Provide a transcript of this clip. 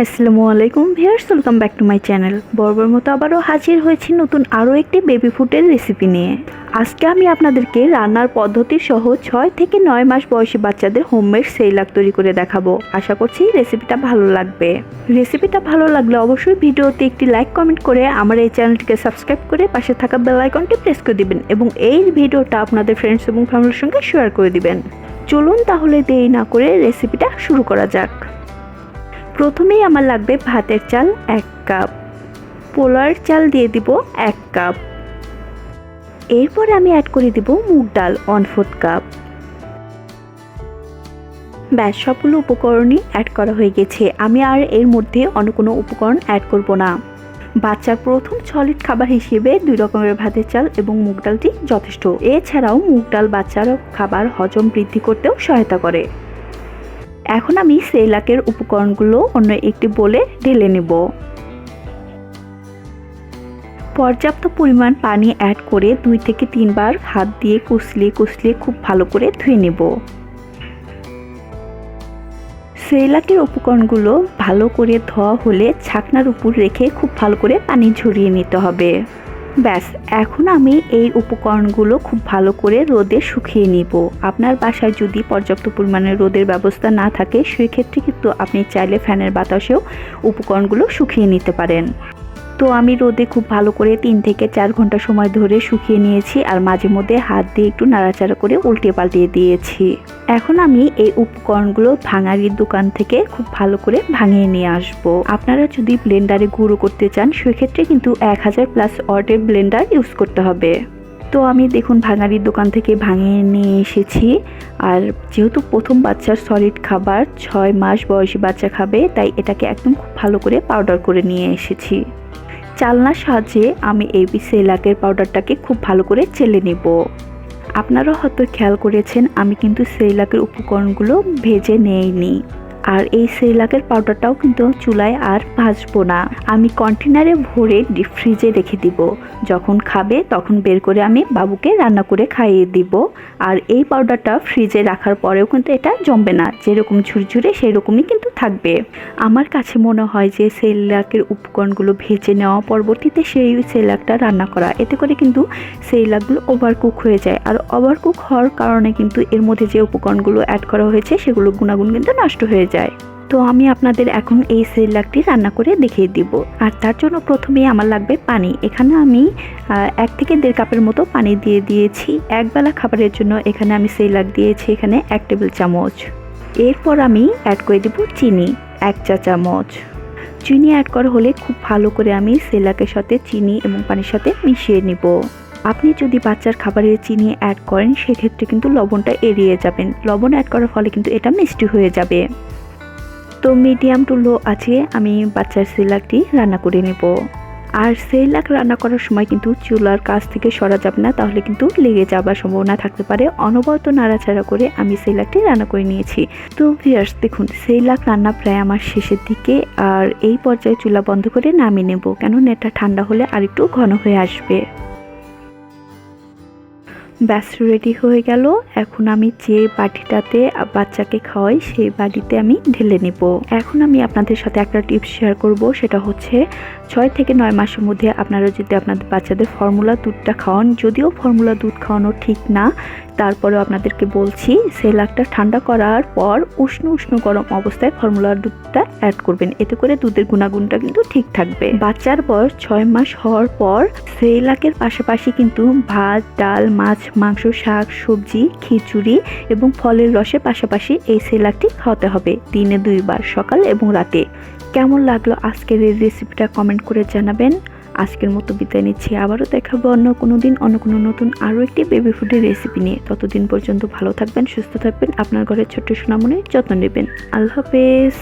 আসসালামু আলাইকুম viewers welcome back to my channel বরাবর মতো আবারও হাজির হয়েছি নতুন আরও একটি বেবি ফুডের রেসিপি নিয়ে। আজকে আমি আপনাদেরকে রান্নার পদ্ধতি সহ ছয় থেকে নয় মাস বয়সী বাচ্চাদের হোমমেড সেইলাক তৈরি করে দেখাবো। আশা করছি রেসিপিটা ভালো লাগবে। রেসিপিটা ভালো লাগলে অবশ্যই ভিডিওতে একটি লাইক কমেন্ট করে আমার এই চ্যানেলটিকে সাবস্ক্রাইব করে পাশে থাকা বেল আইকনটি প্রেস করে দিবেন এবং এই ভিডিওটা আপনাদের ফ্রেন্ডস এবং ফ্যামিলির সঙ্গে শেয়ার করে দিবেন। চলুন তাহলে দেরি না করে রেসিপিটা শুরু করা যাক। প্রথমেই আমার লাগবে ভাতের চাল এক কাপ। পোলার চাল দিয়ে দিব এক কাপ। এরপর আমি অ্যাড করে দিব মুগ ডাল ওয়ান ফোর্থ কাপ ব্যাস, সবগুলো উপকরণই অ্যাড করা হয়ে গেছে। আমি আর এর মধ্যে অন্য কোনো উপকরণ অ্যাড করব না। বাচ্চার প্রথম সলিড খাবার হিসেবে দুই রকমের ভাতের চাল এবং মুগ ডালটি যথেষ্ট। এছাড়াও মুগ ডাল বাচ্চার খাবার হজম বৃদ্ধি করতেও সহায়তা করে। এখন আমি সেলাকের উপকরণগুলো অন্য একটি বলে ঢেলে নেব। পর্যাপ্ত পরিমাণ পানি অ্যাড করে দুই থেকে তিনবার হাত দিয়ে কুচলিয়ে কুচলিয়ে খুব ভালো করে ধুয়ে নেব। সেলাকের উপকরণগুলো ভালো করে ধোয়া হলে ছাকনার উপর রেখে খুব ভালো করে পানি ঝরিয়ে নিতে হবে। ব্যাস, এখন আমি এই উপকরণগুলো খুব ভালো করে রোদে শুকিয়ে নিব। আপনার বাসায় যদি পর্যাপ্ত পরিমাণে রোদের ব্যবস্থা না থাকে, সেক্ষেত্রে কিন্তু আপনি চাইলে ফ্যানের বাতাসেও উপকরণগুলো শুকিয়ে নিতে পারেন। তো আমি রোদে খুব ভালো করে তিন থেকে চার ঘণ্টা সময় ধরে শুকিয়ে নিয়েছি আর মাঝে মধ্যে হাত দিয়ে একটু নাড়াচাড়া করে উল্টে পাল্টিয়ে দিয়েছি। এখন আমি এই উপকরণগুলো ভাঙারির দোকান থেকে খুব ভালো করে ভাঙিয়ে নিয়ে আসব। আপনারা যদি ব্লেন্ডারে গুঁড়ো করতে চান, সেক্ষেত্রে কিন্তু এক হাজার প্লাস অর্ডের ব্লেন্ডার ইউজ করতে হবে। তো আমি দেখুন ভাঙারির দোকান থেকে ভাঙিয়ে নিয়ে এসেছি। আর যেহেতু প্রথম বাচ্চার সলিড খাবার, ছয় মাস বয়সী বাচ্চা খাবে, তাই এটাকে একদম খুব ভালো করে পাউডার করে নিয়ে এসেছি। চালনার সাহায্যে আমি এই সেলাকের পাউডারটাকে খুব ভালো করে চেলে নেব। আপনারা হয়তো খেয়াল করেছেন, আমি কিন্তু সেই সেলাকের উপকরণগুলো ভেজে নেইনি। আর এই সেলাকের পাউডারটাও কিন্তু চুলায় আর ভাজবো না। আমি কন্টেনারে ভরে ডিপ ফ্রিজে রেখে দিব। যখন খাবে, তখন বের করে আমি বাবুকে রান্না করে খাইয়ে দিব। আর এই পাউডারটা ফ্রিজে রাখার পরেও কিন্তু এটা জমবে না। যেরকম ঝুরঝুরে সেই রকমই কিন্তু থাকবে। আমার কাছে মনে হয় যে সেলাকের উপকরণগুলো ভেজে নেওয়া পরবর্তীতে সেই সেলাকটা রান্না করা। এতে করে কিন্তু সেলাকগুলো ওভারকুক হয়ে যায়। আর ওভারকুক হওয়ার কারণে কিন্তু এর মধ্যে যে উপকরণগুলো অ্যাড করা হয়েছে সেগুলো গুণাগুণ কিন্তু নষ্ট হয়ে যায় তো আমি আপনাদের এখন এই সেলাকটি রান্না করে দেখিয়ে দিব। আর তার জন্য প্রথমে আমার লাগবে পানি। এখানে আমি এক থেকে দেড় কাপের মতো পানি দিয়ে দিয়েছি। একবেলা খাবারের জন্য এখানে আমি সেলাক দিয়েছি এখানে এক টেবিল চামচ। এরপর আমি অ্যাড করে দিব চিনি, এক চা চামচ। চিনি অ্যাড করা হলে খুব ভালো করে আমি সেলাকের সাথে চিনি এবং পানির সাথে মিশিয়ে নিব। আপনি যদি বাচ্চার খাবারে চিনি অ্যাড করেন, সেক্ষেত্রে কিন্তু লবণটা এড়িয়ে যাবেন। লবণ অ্যাড করার ফলে কিন্তু এটা মিষ্টি হয়ে যাবে। তো মিডিয়াম টু লো আছে, আমি বাচ্চার সেলাকটি রান্না করে নেব। আর সেলাক রান্না করার সময় কিন্তু চুলার কাছ থেকে সরা যাবে না, তাহলে কিন্তু লেগে যাবার সম্ভাবনা থাকতে পারে। অনবরত নাড়াচাড়া করে আমি সেলাকটি রান্না করে নিয়েছি। তো ভিয়ার্স দেখুন, সেলাক রান্না প্রায় আমার শেষের দিকে, আর এই পর্যায়ে চুলা বন্ধ করে নামিয়ে নেব কেন এটা ঠান্ডা হলে আর একটু ঘন হয়ে আসবে। ব্যাস রেডি হয়ে গেল। এখন আমি যে বাটিটাতে বাচ্চাকে খাওয়াই, সেই বাটিতে আমি ঢেলে নেব। এখন আমি আপনাদের সাথে একটা টিপস শেয়ার করব, সেটা হচ্ছে ছয় থেকে নয় মাসের মধ্যে আপনারা যদি আপনাদের বাচ্চাদের ফর্মুলা দুধটা খাওয়ান, যদিও ফর্মুলা দুধ খাওয়ানো ঠিক না, তারপরেও আপনাদেরকে বলছি সেলাকটা ঠান্ডা করার পর উষ্ণ উষ্ণ গরম অবস্থায় ফর্মুলার দুধটা অ্যাড করবেন। এতে করে দুধের গুণাগুণটা কিন্তু ঠিক থাকবে। বাচ্চার বয়স ছয় মাস হওয়ার পর সেলাকের পাশাপাশি কিন্তু ভাত, ডাল, মাছ, মাংস, শাক, সবজি, খিচুড়ি এবং ফলের রসের পাশাপাশি এই সেলাকটি খাওয়াতে হবে দিনে দুইবার, সকাল এবং রাতে। কেমন লাগল আজকের এই রেসিপিটা কমেন্ট করে জানাবেন। আজকের মতো বিদায় নিচ্ছি, আবারও দেখাবো অন্য কোনো দিন, অন্য কোনো নতুন আরও একটি বেবি ফুডের রেসিপি নিয়ে। ততদিন পর্যন্ত ভালো থাকবেন, সুস্থ থাকবেন, আপনার ঘরের ছোট্ট সোনামনে যত্ন নেবেন। আল্লাহ হাফেজ।